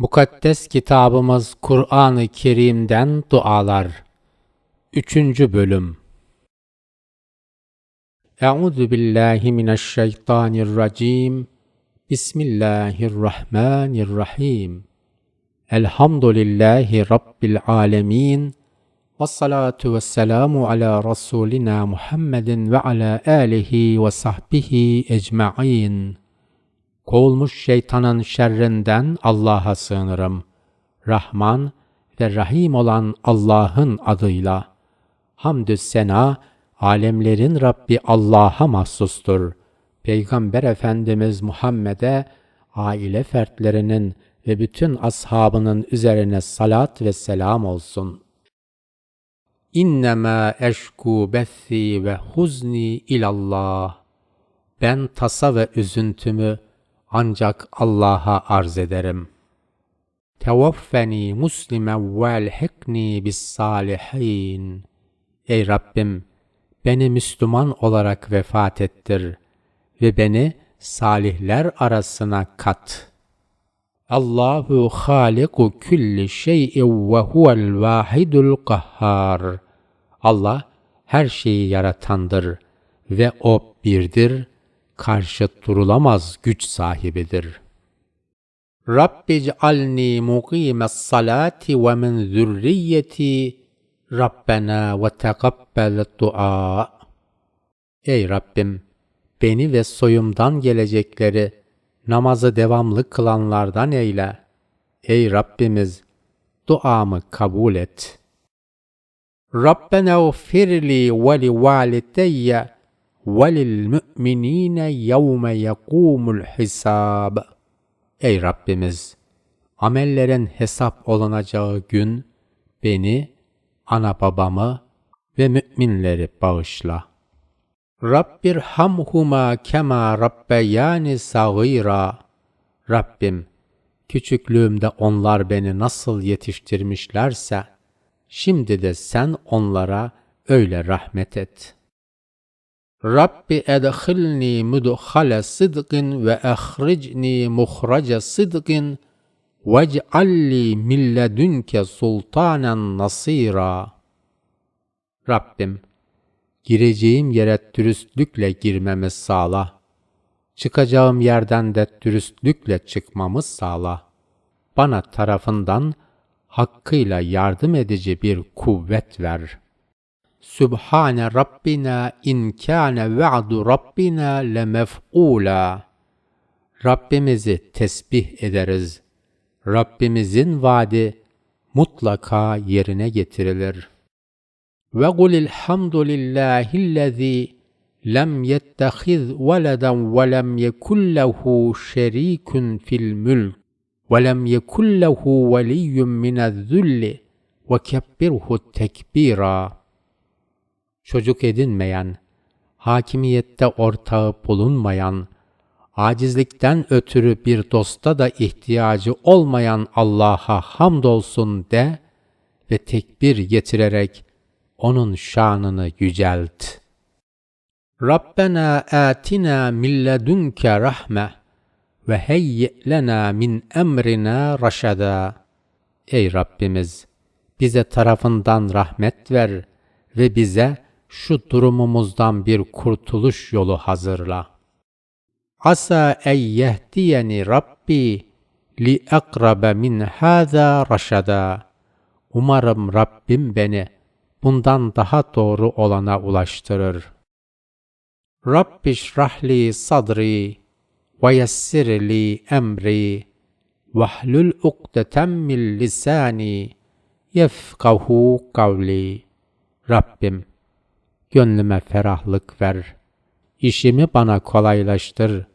Mukaddes kitabımız Kur'an-ı Kerim'den dualar. Üçüncü bölüm. Euzu billahi mineşşeytanirracim. Bismillahirrahmanirrahim. Elhamdülillahi Rabbil alemin. Ve salatu ve selamu ala Resulina Muhammedin ve ala alihi ve sahbihi ecma'in. Kovulmuş şeytanın şerrinden Allah'a sığınırım. Rahman ve Rahim olan Allah'ın adıyla. Hamdü sena, alemlerin Rabbi Allah'a mahsustur. Peygamber Efendimiz Muhammed'e, aile fertlerinin ve bütün ashabının üzerine salat ve selam olsun. İnnemâ eşkû bethi ve huzni ilallah. Ben tasa ve üzüntümü ancak Allah'a arz ederim. Tevaffeni muslimen velhikni bis salihin. Ey Rabbim, beni Müslüman olarak vefat ettir ve beni salihler arasına kat. Allahu haliku külli şeyin ve huvel vahidul kahhar. Allah her şeyi yaratandır ve o birdir, karşı durulamaz güç sahibidir. Rabbi cealni muqimes salati ve min zürriyeti Rabbena ve tegabbel dua. Ey Rabbim, beni ve soyumdan gelecekleri namazı devamlı kılanlardan eyle. Ey Rabbimiz, duamı kabul et. Rabbena ufirli ve li valideyye velil müminine yevme yekumul hisab. Ey Rabbimiz! Amellerin hesap olunacağı gün beni, ana babamı ve müminleri bağışla. Rabbir hamhuma kema rabbeyani sagira. Rabbim, küçüklüğümde onlar beni nasıl yetiştirmişlerse, şimdi de sen onlara öyle rahmet et.'' Rabbi edhilni mudhale sıdkın ve ehricni muhraca sıdkın vec'alli min ledünke sultanen nasira. Rabbim, gireceğim yere dürüstlükle girmemi sağla. Çıkacağım yerden de dürüstlükle çıkmamı sağla. Bana tarafından hakkıyla yardım edici bir kuvvet ver.'' Sübhane Rabbina in kâne ve'du Rabbina lemef'ûlâ. Rabbimizi tesbih ederiz. Rabbimizin vaadi mutlaka yerine getirilir. Ve kulil hamdulillahillezî lem yettehiz veleden ve lem yekun lehu şerikun fil mülk ve lem yekun lehu veliyyun minez-zulli ve kebbirhu tekbira çocuk edinmeyen, hakimiyette ortağı bulunmayan, acizlikten ötürü bir dosta da ihtiyacı olmayan Allah'a hamdolsun de ve tekbir getirerek onun şanını yücelt. Rabbena atina min ledunke rahme ve heyyi lena min emrina raşada. Ey Rabbimiz! Bize tarafından rahmet ver ve bize şu durumumuzdan bir kurtuluş yolu hazırla. Asa ey yehdiyeni Rabbi li akrabe min hâzâ raşada. Umarım Rabbim beni bundan daha doğru olana ulaştırır. Rabbi şrahli sadri ve yessirli emri vahlul ukdeten min lisani yefkahu kavli. Rabbim Gönlüme ferahlık ver. İşimi bana kolaylaştır.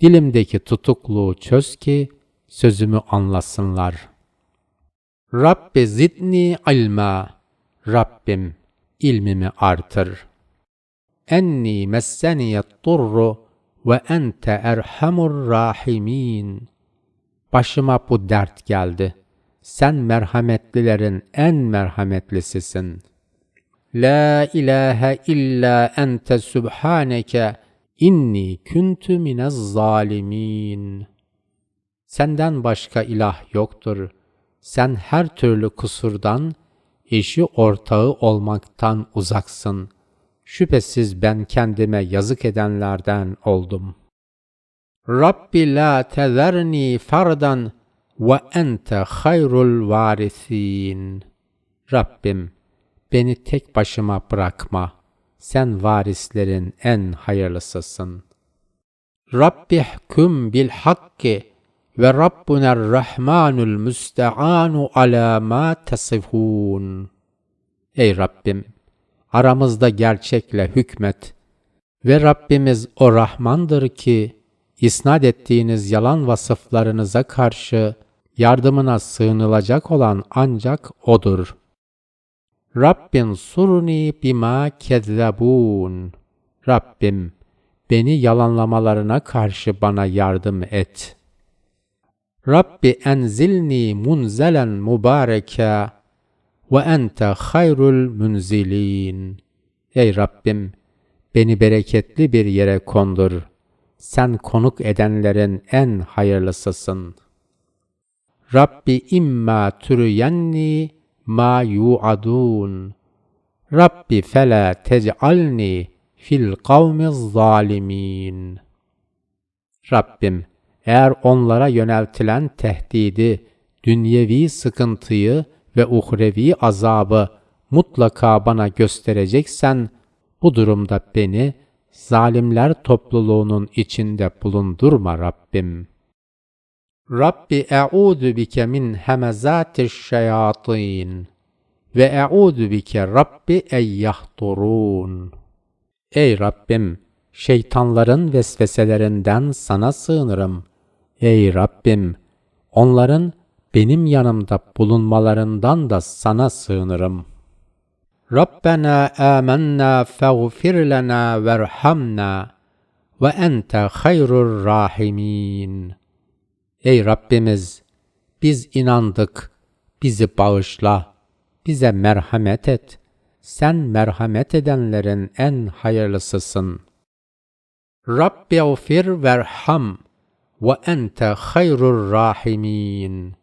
Dilimdeki tutukluğu çöz ki sözümü anlasınlar. Rabbi zidni ilma. Rabbim ilmimi artır. Enni messeniyet durru ve ente erhamur rahimin. Başıma bu dert geldi. Sen merhametlilerin en merhametlisisin.'' La ilahe illa ente subhaneke inni kuntu minez zalimin. Senden başka ilah yoktur. Sen her türlü kusurdan, eşi ortağı olmaktan uzaksın. Şüphesiz ben kendime yazık edenlerden oldum. Rabbi la tezerni fardan ve ente hayrul varisin. Rabbim beni tek başıma bırakma. Sen varislerin en hayırlısısın. Rabbi hüküm bil hakki ve Rabbuna Rahmanul Müste'anu ala ma tasifun. Ey Rabbim, aramızda gerçekle hükmet ve Rabbimiz o Rahmandır ki, isnat ettiğiniz yalan vasıflarınıza karşı yardımına sığınılacak olan ancak O'dur. Rabbin surni bima kezzebun. Rabbim, beni yalanlamalarına karşı bana yardım et. Rabbi enzilni munzelen mübareke ve ente hayrul munzilin. Ey Rabbim, beni bereketli bir yere kondur. Sen konuk edenlerin en hayırlısısın. Rabbi imma türüyenni ma yu'adun. Rabbi fela tec'alni fil kavmiz zalimin. Rabbim, eğer onlara yöneltilen tehdidi, dünyevi sıkıntıyı ve uhrevi azabı mutlaka bana göstereceksen, bu durumda beni zalimler topluluğunun içinde bulundurma Rabbim. Rabbi e'udu bike min hemezatiş şeyatin ve e'udu bike Rabbi eyyahturun. Ey Rabbim, şeytanların vesveselerinden sana sığınırım. Ey Rabbim, onların benim yanımda bulunmalarından da sana sığınırım. Rabbena amennâ feğfir lena verhamna ve ente hayrur rahimin. Ey Rabbimiz, biz inandık, bizi bağışla, bize merhamet et. Sen merhamet edenlerin en hayırlısısın. Rabbi gfir verham ve ente hayrur rahimin.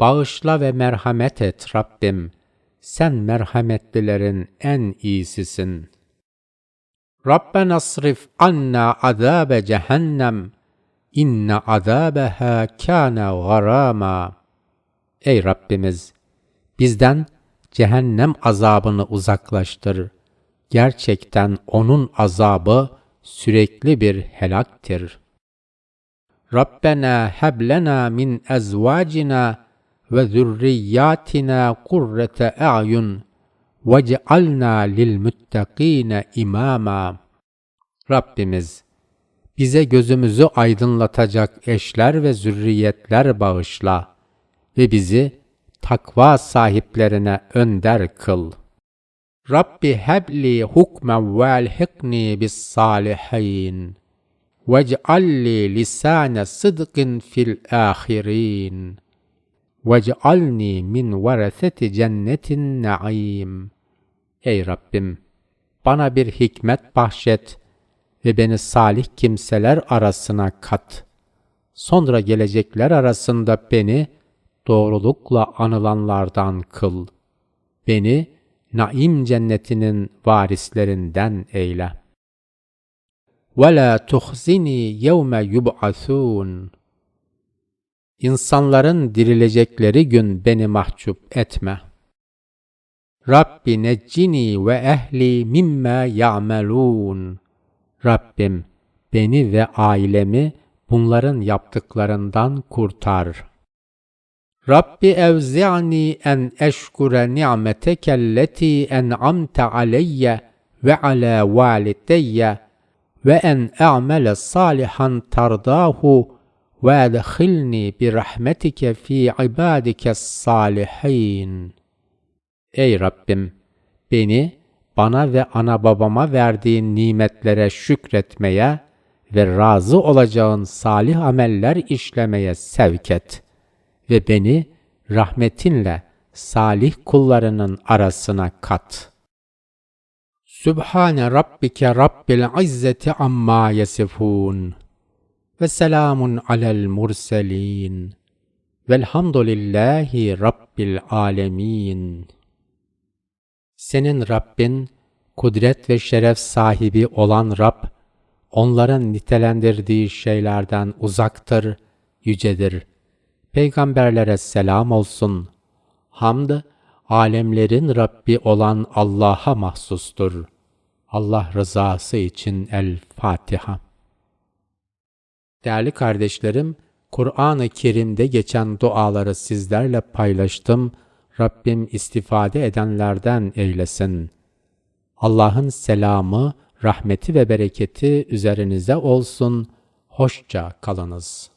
Bağışla ve merhamet et Rabbim. Sen merhametlilerin en iyisisin. Rabbena srif anna azabe cehennem. İnne azabeha kâne garama. Ey Rabbimiz! Bizden cehennem azabını uzaklaştır. Gerçekten onun azabı sürekli bir helaktir. Rabbena heblena min ezvacina ve zürriyatina kurrete a'yun vec'alna lil muttaqine imama. Rabbimiz bize gözümüzü aydınlatacak eşler ve zürriyetler bağışla ve bizi takva sahiplerine önder kıl. Rabbi hebli hukmen ve elhikni bis salihin. Vec'alli lisane sıdkın fil ahirin. Vec'alni min vereseti cennetin naim. Ey Rabbim! Bana bir hikmet bahşet ve beni salih kimseler arasına kat. Sonra gelecekler arasında beni doğrulukla anılanlardan kıl. Beni naim cennetinin varislerinden eyle. وَلَا تُخْزِنِي يَوْمَ يُبْعَثُونَ İnsanların dirilecekleri gün beni mahcup etme. Rabbi neccini ve ehli mimme ya'melun. Rabbim beni ve ailemi bunların yaptıklarından kurtar. Rabbi evzi'ni en eşkure ni'metekelleti en'amte aleyye ve ala valideyye ve en a'mele salihan tardahu ve edhilni bi rahmetike fi ibadike salihin. Ey Rabbim! Beni, bana ve ana babama verdiğin nimetlere şükretmeye ve razı olacağın salih ameller işlemeye sevk et ve beni rahmetinle salih kullarının arasına kat. Sübhane Rabbike Rabbil İzzeti amma yasifun. ve selamun alel murselin. Velhamdülillahi Rabbil alemin. Senin Rabbin, kudret ve şeref sahibi olan Rab, onların nitelendirdiği şeylerden uzaktır, yücedir. Peygamberlere selam olsun. Hamd, alemlerin Rabbi olan Allah'a mahsustur. Allah rızası için El Fatiha. Değerli kardeşlerim, Kur'an-ı Kerim'de geçen duaları sizlerle paylaştım. Rabbim istifade edenlerden eylesin. Allah'ın selamı, rahmeti ve bereketi üzerinize olsun. Hoşça kalınız.